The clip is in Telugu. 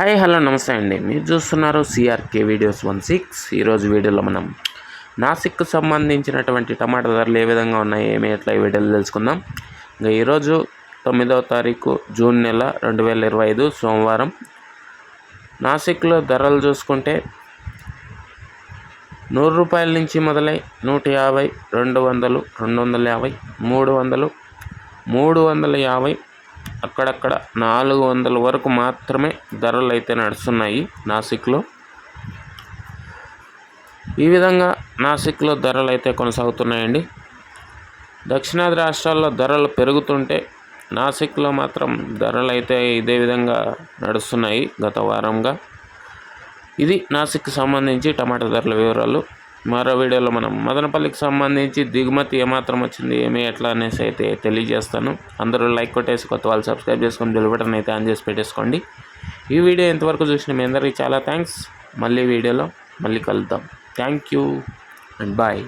హాయ్ హలో నమస్తే అండి. మీరు చూస్తున్నారు సిఆర్కే వీడియోస్ వన్ సిక్స్ ఈరోజు వీడియోలో మనం నాసిక్కు సంబంధించినటువంటి టమాటా ధరలు ఏ విధంగా ఉన్నాయి ఏమి ఎట్లా ఈ వీడియోలు తెలుసుకుందాం. ఇంకా ఈరోజు తొమ్మిదవ తారీఖు జూన్ నెల రెండు వేల ఇరవై ఐదు సోమవారం. నాసిక్లో ధరలు చూసుకుంటే నూరు రూపాయల నుంచి మొదలై నూట యాభై రెండు వందలు రెండు వందల యాభై మూడు వందలు మూడు వందల యాభై అక్కడక్కడ నాలుగు వందల వరకు మాత్రమే ధరలు అయితే నడుస్తున్నాయి నాసిక్లో. ఈ విధంగా నాసిక్లో ధరలు అయితే కొనసాగుతున్నాయండి. దక్షిణాది రాష్ట్రాల్లో ధరలు పెరుగుతుంటే నాసిక్లో మాత్రం ధరలు అయితే ఇదే విధంగా నడుస్తున్నాయి గత వారంగా. ఇది నాసిక్కి సంబంధించి టమాటా ధరల వివరాలు. మరో వీడియోలో మనం మదనపల్లికి సంబంధించి దిగుమతి ఏమాత్రం వచ్చింది ఏమి ఎట్లా అనేసి అయితే తెలియజేస్తాను. అందరూ లైక్ కొట్టేసి కొత్త వాళ్ళు సబ్స్క్రైబ్ చేసుకొని బెల్ బటన్ అయితే ఆన్ చేసి పెట్టేసుకోండి. ఈ వీడియో ఎంతవరకు చూసిన మీ అందరికీ చాలా థ్యాంక్స్. మళ్ళీ వీడియోలో మళ్ళీ కలుద్దాం. Thank you and bye.